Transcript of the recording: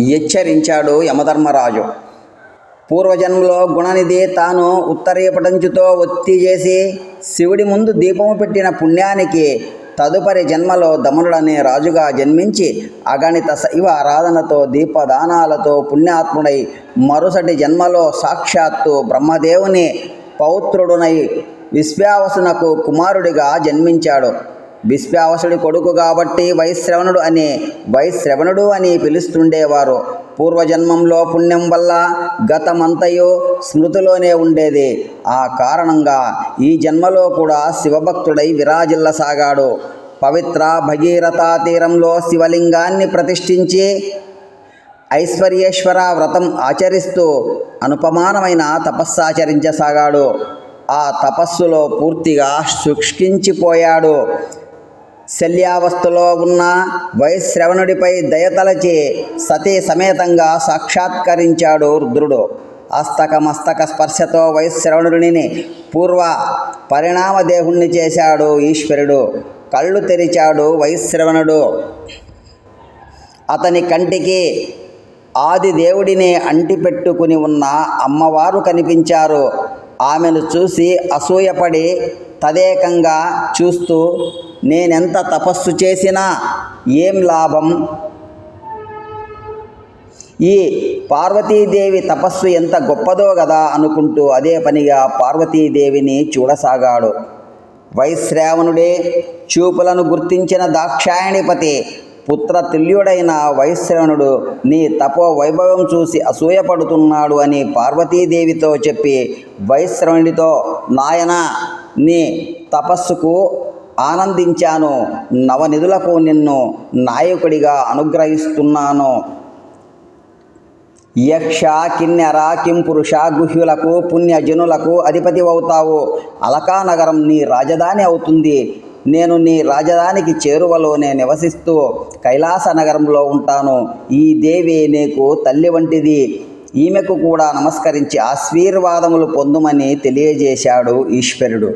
హెచ్చరించాడు యమధర్మరాజు. పూర్వజన్మలో గుణనిధి తాను ఉత్తరీపటంచుతో ఒత్తి చేసి శివుడి ముందు దీపము పెట్టిన పుణ్యానికి తదుపరి జన్మలో దమనుడనే రాజుగా జన్మించి అగణిత శైవ ఆరాధనతో దీపదానాలతో పుణ్యాత్ముడై మరుసటి జన్మలో సాక్షాత్తు బ్రహ్మదేవుని పౌత్రుడునై విశ్వావసునకు కుమారుడిగా జన్మించాడు. విశ్వావసుడి కొడుకు కాబట్టి వైశ్రవణుడు అని వైశ్రవణుడు అని పిలుస్తుండేవారు. పూర్వజన్మంలో పుణ్యం వల్ల గతమంతయు స్మృతిలోనే ఉండేది. ఆ కారణంగా ఈ జన్మలో కూడా శివభక్తుడై విరాజిల్లసాగాడు. పవిత్ర భగీరథ తీరంలో శివలింగాన్ని ప్రతిష్ఠించి ఐశ్వర్యేశ్వర వ్రతం ఆచరిస్తూ అనుపమానమైన తపస్సాచరించసాగాడు. ఆ తపస్సులో పూర్తిగా శుష్కించిపోయాడు శల్యావస్థలో ఉన్న వైశ్రవణుడిపై దయతలచి సతీ సమేతంగా సాక్షాత్కరించాడు రుద్రుడు. అస్తక మస్తక స్పర్శతో వైశ్రవణుడిని పూర్వ పరిణామదేహుణ్ణి చేశాడు ఈశ్వరుడు. కళ్ళు తెరిచాడు వైశ్రవణుడు. అతని కంటికి ఆది దేవుడిని అంటిపెట్టుకుని ఉన్న అమ్మవారు కనిపించారు. ఆమెను చూసి అసూయపడి తదేకంగా చూస్తూ నేనెంత తపస్సు చేసినా ఏం లాభం? ఈ పార్వతీదేవి తపస్సు ఎంత గొప్పదో కదా అనుకుంటూ అదే పనిగా పార్వతీదేవిని చూడసాగాడు. వైశ్రావణుడే చూపులను గుర్తించిన దాక్షాయణిపతి పుత్రతుల్యుడైన వైశ్రవణుడు నీ తపో వైభవం చూసి అసూయపడుతున్నాడు అని పార్వతీదేవితో చెప్పి వైశ్రవణుడితో నాయన నీ తపస్సుకు ఆనందించాను. నవనిధులకు నిన్ను నాయకుడిగా అనుగ్రహిస్తున్నాను. యక్ష కిన్నెర కింపురుష గుహ్యులకు పుణ్యజనులకు అధిపతి అవుతావు. అలకా నగరం నీ రాజధాని అవుతుంది. నేను నీ రాజధానికి చేరువలోనే నివసిస్తూ కైలాస నగరంలో ఉంటాను. ఈ దేవి నీకు తల్లి వంటిది. ఈమెకు కూడా నమస్కరించి ఆశీర్వాదములు పొందుమని తెలియజేశాడు ఈశ్వరుడు.